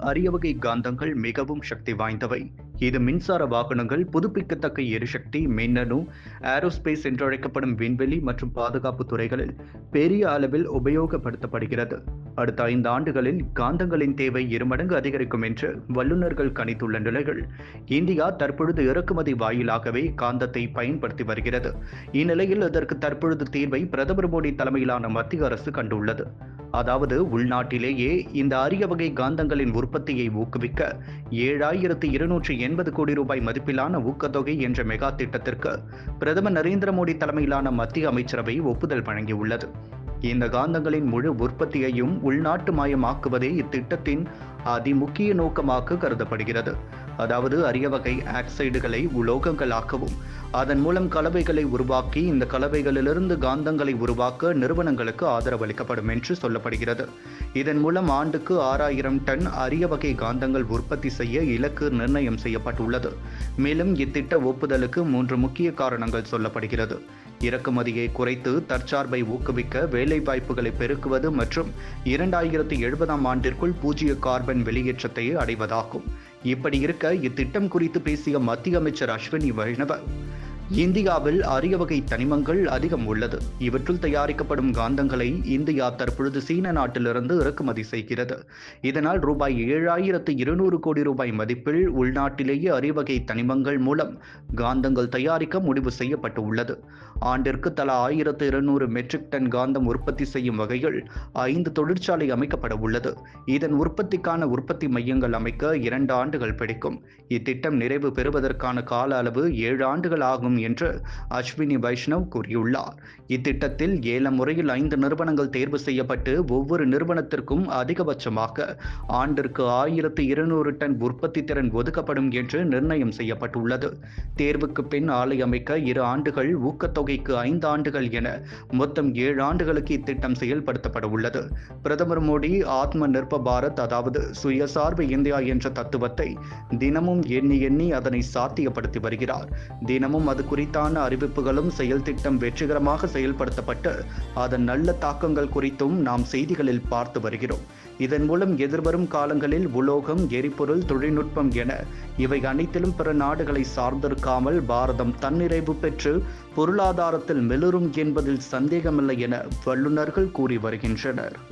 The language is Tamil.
அரிய வகை காந்தங்கள் மிகவும் சக்தி வாய்ந்தவை. இது மின்சார வாகனங்கள் புதுப்பிக்கத்தக்க எரிசக்தி மின்னணு ஏரோஸ்பேஸ் என்றழைக்கப்படும் விண்வெளி மற்றும் பாதுகாப்பு துறைகளில் பெரிய அளவில் உபயோகப்படுத்தப்படுகிறது. அடுத்த ஐந்து ஆண்டுகளில் காந்தங்களின் தேவை இருமடங்கு அதிகரிக்கும் என்று வல்லுநர்கள் கணித்துள்ள நிலையில் இந்தியா தற்பொழுது இறக்குமதி வாயிலாகவே காந்தத்தை பயன்படுத்தி வருகிறது. இந்நிலையில் இதற்கு தற்பொழுது தீர்வை பிரதமர் மோடி தலைமையிலான மத்திய அரசு கண்டுள்ளது. அதாவது உள்நாட்டிலேயே இந்த அரிய வகை காந்தங்களின் உற்பத்தியை ஊக்குவிக்க ஏழாயிரத்து இருநூற்றி எண்பது கோடி ரூபாய் மதிப்பிலான ஊக்கத்தொகை என்ற மெகா திட்டத்திற்கு பிரதமர் நரேந்திர மோடி தலைமையிலான மத்திய அமைச்சரவை ஒப்புதல் வழங்கியுள்ளது. இந்த காந்தங்களின் முழு உற்பத்தியையும் உள்நாட்டு மயமாக்குவதே இத்திட்டத்தின் அதிமுக்கிய நோக்கமாக கருதப்படுகிறது. அதாவது அரிய வகை ஆக்சைடுகளை உலோகங்களாக்கவும் அதன் மூலம் கலவைகளை உருவாக்கி இந்த கலவைகளிலிருந்து காந்தங்களை உருவாக்க நிறுவனங்களுக்கு ஆதரவளிக்கப்படும் என்று சொல்லப்படுகிறது. இதன் மூலம் ஆண்டுக்கு ஆறாயிரம் டன் அரிய வகை காந்தங்கள் உற்பத்தி செய்ய இலக்கு நிர்ணயம் செய்யப்பட்டுள்ளது. மேலும் இத்திட்ட ஒப்புதலுக்கு மூன்று முக்கிய காரணங்கள் சொல்லப்படுகிறது. இறக்குமதியை குறைத்து தற்சார்பை ஊக்குவிக்க வேலைவாய்ப்புகளை பெருக்குவது மற்றும் இரண்டாயிரத்தி எழுபதாம் ஆண்டிற்குள் பூஜ்ஜிய கார்பன் வெளியேற்றத்தை அடைவதாகும். இப்படி இருக்க இத்திட்டம் குறித்து பேசிய மத்திய அமைச்சர் அஸ்வினி வைஷ்ணவ இந்தியாவில் அரிய வகை தனிமங்கள் அதிகம் உள்ளது. இவற்றுள் தயாரிக்கப்படும் காந்தங்களை இந்தியா தற்பொழுது சீன நாட்டிலிருந்து இறக்குமதி செய்கிறது. இதனால் ரூபாய் ஏழாயிரத்து இருநூறு கோடி ரூபாய் மதிப்பில் உள்நாட்டிலேயே அரிய வகை தனிமங்கள் மூலம் காந்தங்கள் தயாரிக்க முடிவு செய்யப்பட்டு உள்ளது ஆண்டிற்கு தலா ஆயிரத்து இருநூறு மெட்ரிக் டன் காந்தம் உற்பத்தி செய்யும் வகையில் ஐந்து தொழிற்சாலை அமைக்கப்பட உள்ளது. இதன் உற்பத்திக்கான உற்பத்தி மையங்கள் அமைக்க இரண்டு ஆண்டுகள் பிடிக்கும். இத்திட்டம் நிறைவு பெறுவதற்கான கால அளவு ஏழு ஆண்டுகள் ஆகும் என்று அஸ்வினி வைஷ்ணவ் கூறியுள்ளார். இத்திட்டத்தில் ஏல முறையில் ஐந்து நிறுவனங்கள் தேர்வு செய்யப்பட்டு ஒவ்வொரு நிறுவனத்திற்கும் அதிகபட்சமாக ஆண்டிற்கு ஆயிரத்து இருநூறு டன் உற்பத்தி திறன் ஒதுக்கப்படும் என்று நிர்ணயம் செய்யப்பட்டுள்ளது. தேர்வுக்கு பின் ஆலை அமைக்க இரு ஆண்டுகள் ஊக்கத்தொகைக்கு ஐந்து ஆண்டுகள் என மொத்தம் ஏழு ஆண்டுகளுக்கு இத்திட்டம் செயல்படுத்தப்பட உள்ளது பிரதமர் மோடி ஆத்ம நிர்ப பாரத் அதாவது சுயசார்பு இந்தியா என்ற தத்துவத்தை தினமும் எண்ணி எண்ணி அதனை சாத்தியப்படுத்தி வருகிறார். தினமும் அது குறித்தான அறிவிப்புகளும் செயல் திட்டம் வெற்றிகரமாக செயல்படுத்தப்பட்டு அதன் நல்ல தாக்கங்கள் குறித்தும் நாம் செய்திகளில் பார்த்து வருகிறோம். இதன் மூலம் எதிர்வரும் காலங்களில் உலோகம் எரிபொருள் தொழில்நுட்பம் என இவை அனைத்திலும் பிற நாடுகளை சார்ந்திருக்காமல் பாரதம் தன்னிறைவு பெற்று பொருளாதாரத்தில் மெலுரும் என்பதில் சந்தேகமில்லை என வல்லுநர்கள் கூறி வருகின்றனர்.